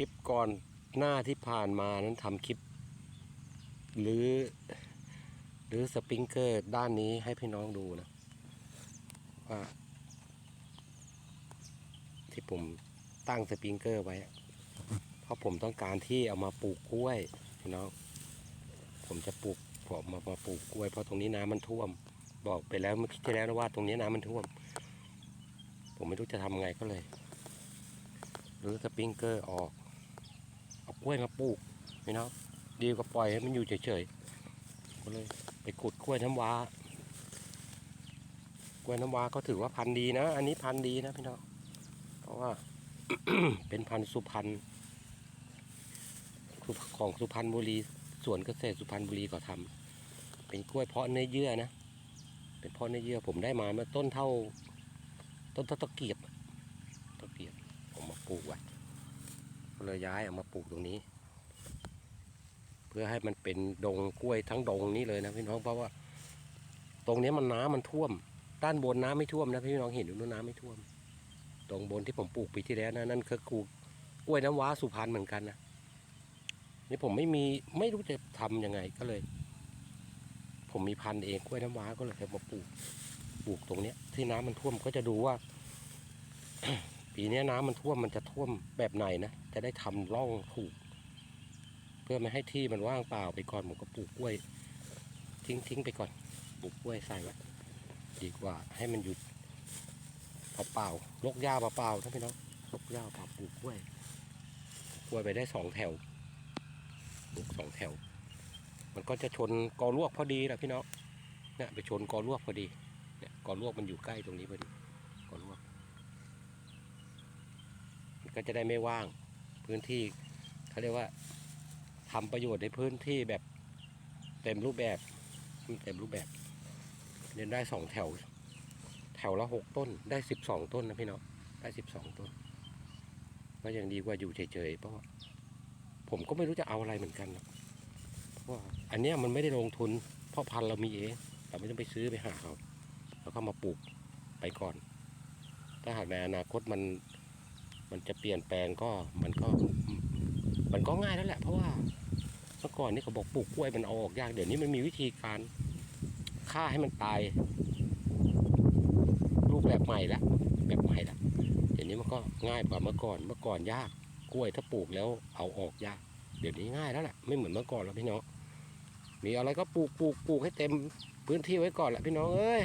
ลิปก่อนหน้าที่ผ่านมานั้นทำคลิป หรือ หรือสปริงเกอร์ด้านนี้ให้พี่น้องดูนะว่าที่ผมตั้งสปริงเกอร์ไว้ เพราะผมต้องการที่เอามาปลูกกล้วยพี่น้อง ผมจะปลูกผมมามาปลูกกล้วยเพราะตรงนี้น้ำมันท่วม บอกไปแล้วเมื่อกี้ที่แล้วนะว่าตรงนี้น้ำมันท่วม ผมไม่รู้จะทำไงก็เลยหรือสปริงเกอร์ออก เอากล้วยมาปลูกพี่น้องดีกว่าปล่อยให้มันอยู่เฉยๆก็เลยไปขุดกล้วยน้ำว้ากล้วยน้ำว้าก็ถือว่าพันธุ์ดีนะ อันนี้พันธุ์ดีนะพี่น้องเพราะว่าเป็นพันธุ์สุพรรณของสุพรรณบุรีสวนเกษตรสุพรรณบุรีก็ทำเป็นกล้วยเพาะเนื้อเยื่อนะเป็นเพาะเนื้อเยื่อผมได้มาเมื่อต้นเท่า ต้นเท่าตะเกียบตะเกียบผมมาปลูกไว้ ก็เลยย้ายเอามาปลูกตรงนี้ เพื่อให้มันเป็นดงกล้วยทั้งดงนี้เลยนะพี่น้องเพราะว่า ตรงนี้มันน้ำมันท่วม ด้านบนน้ำไม่ท่วมนะพี่น้องเห็นอยู่นู้นน้ำไม่ท่วม ตรงบนที่ผมปลูกปีที่แล้วนะนั่นคือกูกล้วยน้ำว้าสุพรรณเหมือนกันนะนี่ผมไม่มีไม่รู้จะทำยังไงก็เลย ผมมีพันธุ์เองกล้วยน้ำว้าก็เลยเอามาปลูกปลูกตรงเนี้ย ที่น้ำมันท่วมก็จะดูว่า ปีนี้น้ำมันท่วมมันจะท่วมแบบไหนนะจะได้ทำร่องถูก เพื่อไม่ให้ที่มันว่างเปล่าไปก่อนผมก็ปลูกกล้วย ทิ้งทิ้งไปก่อนปลูกกล้วยใส่ไว้ดีกว่า ให้มันหยุดเปล่าๆลกหญ้าเปล่าๆท่านพี่น้องลกหญ้าเปล่าปลูกกล้วยกล้วยไปได้สองแถวปลูกสองแถว มันก็จะชนกอลวกพอดีแหละพี่น้องเนี่ยไปชนกอลวกพอดีเนี่ยกอลวกมันอยู่ใกล้ตรงนี้พอดีกอลวก มัน ก็จะได้ไม่ว่างพื้นที่เขาเรียกว่าทำประโยชน์ในพื้นที่แบบเต็มรูปแบบเต็มรูปแบบเรียนได้สองแถว แถวละหกต้นได้สิบสองต้นนะพี่น้องได้สิบสองต้น ก็ยังดีกว่าอยู่เฉยๆเพราะผมก็ไม่รู้จะเอาอะไรเหมือนกันนะเพราะว่าอันเนี้ยมันไม่ได้ลงทุน เพราะพันเรามีเองเราไม่ต้องไปซื้อไปหาเขาเราก็มาปลูกไปก่อน ถ้าหากในอนาคตมัน มันจะเปลี่ยนแปลงก็มันก็ มันก็ง่ายแล้วแหละ เพราะว่าเมื่อก่อนนี่เขาบอกปลูกกล้วยมันเอาออกยากเดี๋ยวนี้มันมีวิธีการฆ่าให้มันตาย รูปแบบใหม่ละแบบใหม่ละเดี๋ยวนี้มันก็ง่ายกว่าเมื่อก่อน เมื่อก่อนยากกล้วยถ้าปลูกแล้วเอาออกยาก เดี๋ยวนี้ง่ายแล้วแหละไม่เหมือนเมื่อก่อนแล้วพี่น้องมีอะไรก็ปลูกปลูกปลูกให้เต็มพื้นที่ไว้ก่อนแหละพี่น้องเอ้ย